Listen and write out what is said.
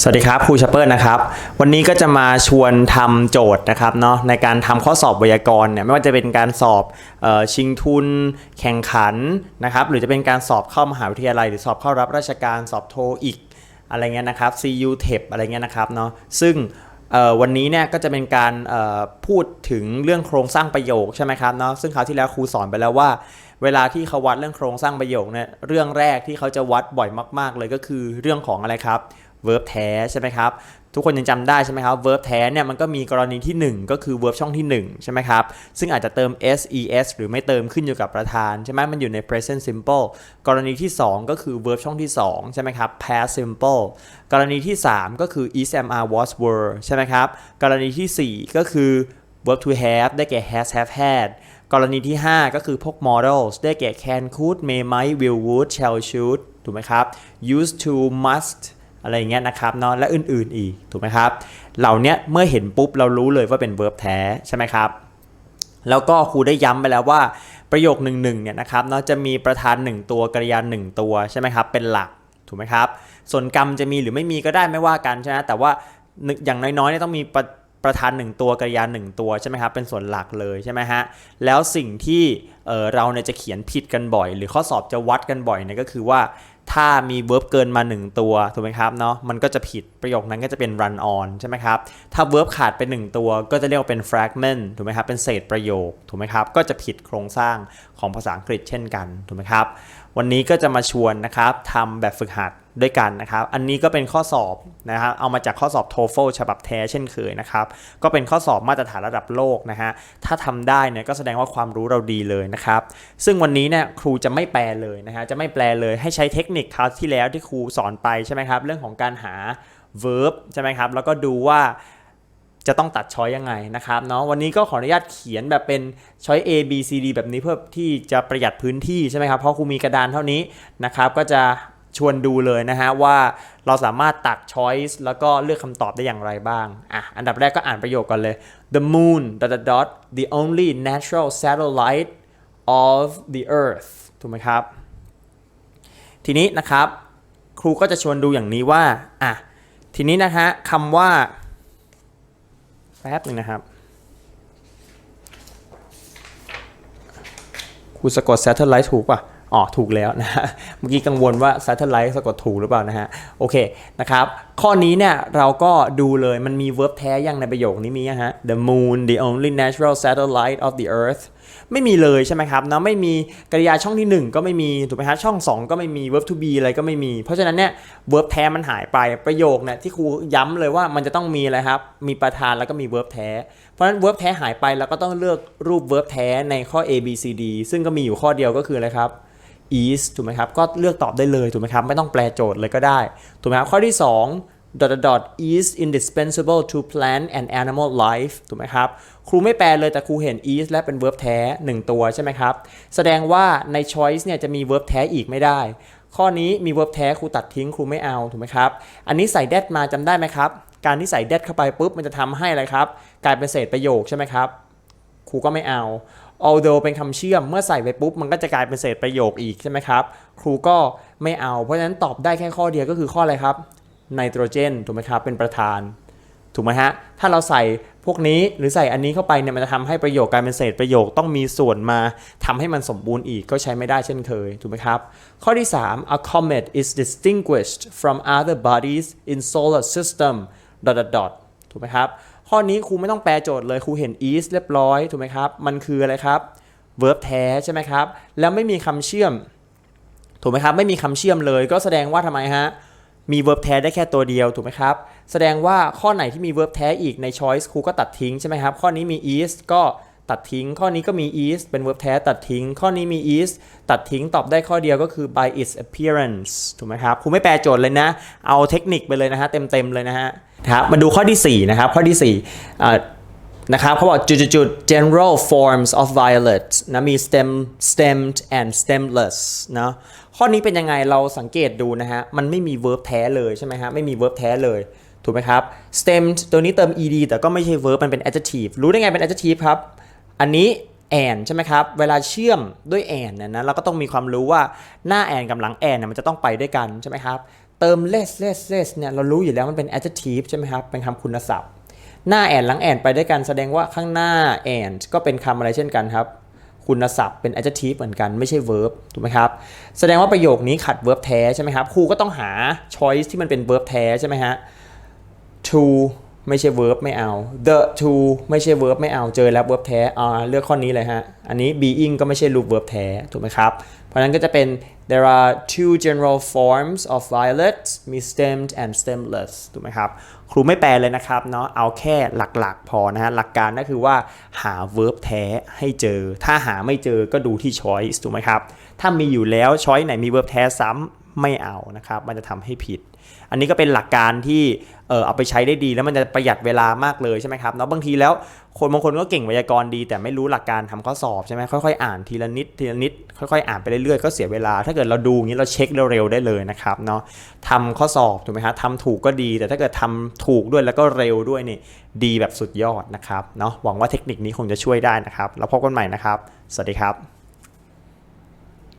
สวัสดีครับครูชัปเปอร์นะครับ วันนี้ก็จะมาชวนทำโจทย์นะครับเนาะในการทำข้อสอบไวยากรณ์เนี่ยไม่ว่าจะเป็นการสอบออชิงทุน แข่งขันนะครับ หรือจะเป็นการสอบเข้ามหาวิทยาลัย หรือสอบเข้ารับราชการสอบโทอีกอะไรเงี้ยนะครับ CU TEP อะไรเงี้ยนะครับเนาะซึ่งวันนี้เนี่ยก็จะเป็นการพูดถึงเรื่องโครงสร้างประโยคใช่ไหมครับเนาะซึ่งคราวที่แล้วครูสอนไปแล้วว่า เวลาที่เขาวัดเรื่องโครงสร้างประโยคเนี่ยเรื่องแรกที่เขาจะวัดบ่อยมาก ๆ เลยก็คือเรื่องของอะไรครับ verb แท้ใช่ไหมครับทุกคนยังจำได้ใช่ไหมครับ verb แท้เนี่ยมันก็มีกรณีที่ 1 ก็คือ verb ช่องที่ 1 ใช่ไหมครับ ซึ่งอาจจะเติม s es หรือไม่เติมขึ้นอยู่กับประธานใช่ไหมมันอยู่ใน present simple กรณีที่ 2 ก็คือ verb ช่องที่ 2 ใช่ไหมครับ past simple กรณีที่ 3 ก็คือ is am are was were ใช่ไหมครับ กรณีทีสี่4 ก็คือ verb to have ได้แก่ has have had กรณีที่ 5 ก็คือพวก models ได้แก่ can could may might will would shall should ถูกไหมครับ used to must อะไรเงี้ยนะครับเนาะและอื่นๆอีกถูกไหมครับ เหล่านี้เมื่อเห็นปุ๊บเรารู้เลยว่าเป็น verb แท้ใช่ไหมครับ แล้วก็ครูได้ย้ำไปแล้วว่าประโยคหนึ่งๆเนี่ยนะครับเนาะจะมีประธาน 1 ตัวกริยา1ตัวใช่ไหมครับเป็นหลักถูกไหมครับ ส่วนกรรมจะมีหรือไม่มีก็ได้ไม่ว่ากันใช่ไหมแต่ว่าอย่างน้อยๆเนี่ยต้องมีประประธาน 1 ตัวกริยา1ตัวใช่ไหมครับเป็นส่วนหลักเลยใช่ไหมฮะแล้วสิ่งที่เเราเนี่ยจะเขียนผิดกันบ่อย หรือข้อสอบจะวัดกันบ่อยเนี่ยก็คือว่า ถ้ามี verb เกินมา 1 ตัวถูกไหมครับเนาะมันก็จะผิดประโยคนั้นก็จะเป็น run on ใช่ไหมครับถ้า verb ขาดไป 1 ตัวก็จะเรียกว่าเป็น fragment ถูกไหมครับเป็นเศษประโยคถูกไหมครับก็จะผิดโครงสร้างของภาษาอังกฤษเช่นกันถูกไหมครับวันนี้ก็จะมาชวนนะครับทำแบบฝึกหัด ด้วยกันนะครับ อันนี้ก็เป็นข้อสอบนะครับ เอามาจากข้อสอบ TOEFL ฉบับแท้เช่นเคยนะครับ ก็เป็นข้อสอบมาตรฐานระดับโลกนะฮะ ถ้าทำได้เนี่ยก็แสดงว่าความรู้เราดีเลยนะครับ ซึ่งวันนี้เนี่ยครูจะไม่แปลเลยนะฮะ จะไม่แปลเลย ให้ใช้เทคนิคคราวที่แล้วที่ครูสอนไปใช่ไหมครับ เรื่องของการหา verb ใช่ไหมครับ แล้วก็ดูว่าจะต้องตัดช้อยยังไงนะครับเนาะวันนี้ก็ขออนุญาตเขียนแบบเป็นช้อย A B C D แบบนี้เพื่อที่จะประหยัดพื้นที่ใช่ไหมครับเพราะครูมีกระดานเท่านี้นะครับก็จะ ชวนดูเลยนะฮะว่าเราสามารถตัด choice แล้วก็เลือกคำตอบได้อย่างไรบ้างอะอันดับแรกก็อ่านประโยคก่อนเลย the moon dot dot dot the only natural satellite of the earth ถูกไหมครับ ทีนี้นะครับ ครูก็จะชวนดูอย่างนี้ว่าอะทีนี้นะฮะคำว่าแป๊บหนึ่งนะครับครูสะกด satellite ถูกป่ะ อ๋อถูกแล้วนะฮะเมื่อกี้กังวลว่า satellite สะกดถูกหรือเปล่านะฮะโอเคนะครับข้อนี้เนี่ยเราก็ดูเลยมันมี verb แท้ยังในประโยคนี้มีฮะ the moon the only natural satellite of the earth ไม่มีเลยใช่ไหมครับนะไม่มีกริยาช่องที่ 1 ก็ไม่มีถูกไหมฮะช่อง 2 ก็ไม่มี verb to be อะไรก็ไม่มี เพราะฉะนั้นเนี่ย verb แท้มันหายไปประโยคเนี่ยที่ครูย้ำเลยว่ามันจะต้องมีอะไรครับมีประธานแล้วก็มี verb แท้ เพราะฉะนั้น verb แท้หายไปแล้วก็ต้องเลือกรูป verb แท้ในข้อ A B C D ซึ่งก็มีอยู่ข้อเดียวก็คืออะไรครับ is ถูกไหมครับ ก็เลือกตอบได้เลยถูกไหมครับ ไม่ต้องแปลโจทย์เลยก็ได้ถูกไหมครับ ข้อที่2 dot dot dot is indispensable to plant and animal life ถูกไหมครับ ครูไม่แปลเลยแต่ครูเห็น is และเป็น verb แท้ 1 ตัวใช่ไหมครับ แสดงว่าใน choice เนี่ยจะมี verb แท้อีกไม่ได้ ข้อนี้มี verb แท้ครูตัดทิ้งครูไม่เอาถูกไหมครับ อันนี้ใส่ that มาจำได้ไหมครับ การที่ใส่ that เข้าไปปุ๊บมันจะทำให้อะไรครับ กลายเป็นเศษประโยคใช่ไหมครับ ครูก็ไม่เอา although เป็นคำเชื่อมเมื่อใส่ไปปุ๊บ มันก็จะกลายเป็นเศษประโยคอีกใช่ไหมครับ ครูก็ไม่เอา เพราะฉะนั้นตอบได้แค่ข้อเดียวก็คือข้ออะไรครับไนโตรเจนถูกไหมครับ เป็นประธาน ถูกไหมฮะ ถ้าเราใส่พวกนี้หรือใส่อันนี้เข้าไปเนี่ยมันจะทำให้ประโยคกลายเป็นเศษประโยคต้องมีส่วนมาทำให้มันสมบูรณ์อีกก็ใช้ไม่ได้เช่นเคยถูกไหมครับ ข้อที่ 3 a comet is distinguished from other bodies in solar system dot dot dot ถูกไหมครับ ข้อนี้ครูไม่ต้องแปลโจทย์เลยครูเห็น is เรียบร้อยถูกไหมครับ มันคืออะไรครับ verb แท้ใช่ไหมครับ แล้วไม่มีคำเชื่อม ถูกไหมครับ ไม่มีคำเชื่อมเลยก็แสดงว่าทำไมฮะ มี verb แท้ได้แค่ตัวเดียวถูกไหมครับ แสดงว่าข้อไหนที่มี verb แท้อีกใน choice ครูก็ตัดทิ้งใช่ไหมครับ ข้อนี้มี is ก็ ตัดทิ้ง ข้อนี้ก็มี is เป็น verb แท้ตัดทิ้ง ข้อนี้มี is ตัดทิ้งตอบได้ข้อเดียวก็คือ by its appearance ถูกไหมครับครูไม่แปลโจทย์เลยนะ เอาเทคนิคไปเลยนะฮะ เต็มๆเลยนะฮะครับมาดูข้อที่ 4 นะครับ ข้อที่4อ่นะครับเขาบอกจุดๆ general forms of violet นะมี stem stemmed and stemless นะข้อนี้เป็นยังไงเราสังเกตดูนะฮะ มันไม่มี verb แท้เลยใช่ไหมฮะไม่มี verb แท้เลยถูกไหมครับ stemmed ตัวนี้เติม ed แต่ก็ไม่ใช่ verb มันเป็น adjective รู้ได้ไงเป็น adjective ครับ อันนี้ and ใช่ไหมครับ เวลาเชื่อมด้วย and เนี่ยนะเราก็ต้องมีความรู้ว่าหน้า and กับหลัง and เนี่ยมันจะต้องไปด้วยกันใช่ไหมครับเติม less less less เนี่ยเรารู้อยู่แล้วมันเป็น adjective ใช่ไหมครับเป็นคำคุณศัพท์ หน้า and หลัง and ไปด้วยกันแสดงว่าข้างหน้า and ก็เป็นคำอะไรเช่นกันครับคุณศัพท์เป็น adjective เหมือนกันไม่ใช่ verb ถูกไหมครับ แสดงว่าประโยคนี้ขัด verb แท้ใช่ไหมครับครูก็ต้องหา choice ที่มันเป็น verb แท้ใช่ไหมฮะ to ไม่ใช่ verb ไม่เอา the to ไม่ใช่ verb ไม่เอา เจอแล้ว verb แท้อ่าเลือกข้อนี้เลยฮะ อันนี้ being ก็ไม่ใช่รูป verb แท้ ถูกไหมครับ เพราะนั้นก็จะเป็น there are two general forms of violets มี stemmed and stemless ถูกไหมครับ ครูไม่แปลเลยนะครับเนาะ เอาแค่หลักๆ พอนะฮะ หลักการก็คือว่าหา verb แท้ให้เจอ ถ้าหาไม่เจอก็ดูที่ choice ถูกไหมครับ ถ้ามีอยู่แล้ว choice ไหนมี verb แท้ซ้ำไม่เอานะครับ มันจะทำให้ผิด อันนี้ก็เป็นหลักการที่เออเอาไปใช้ได้ดีแล้วมันจะประหยัดเวลามากเลยใช่ไหมครับเนาะบางทีแล้วคนบางคนก็เก่งไวยากรณ์ดี แต่ไม่รู้หลักการทำข้อสอบใช่ไหมค่อยๆอ่านทีละนิดทีละนิดค่อยๆอ่านไปเรื่อยๆก็เสียเวลา ถ้าเกิดเราดูอย่างนี้เราเช็คเร็วๆได้เลยนะครับเนาะทำข้อสอบถูกไหมฮะทำถูกก็ดี แต่ถ้าเกิดทำถูกด้วยแล้วก็เร็วด้วยนี่ดีแบบสุดยอดนะครับเนาะหวังว่าเทคนิคนี้คงจะช่วยได้นะครับ แล้วพบกันใหม่นะครับ สวัสดีครับ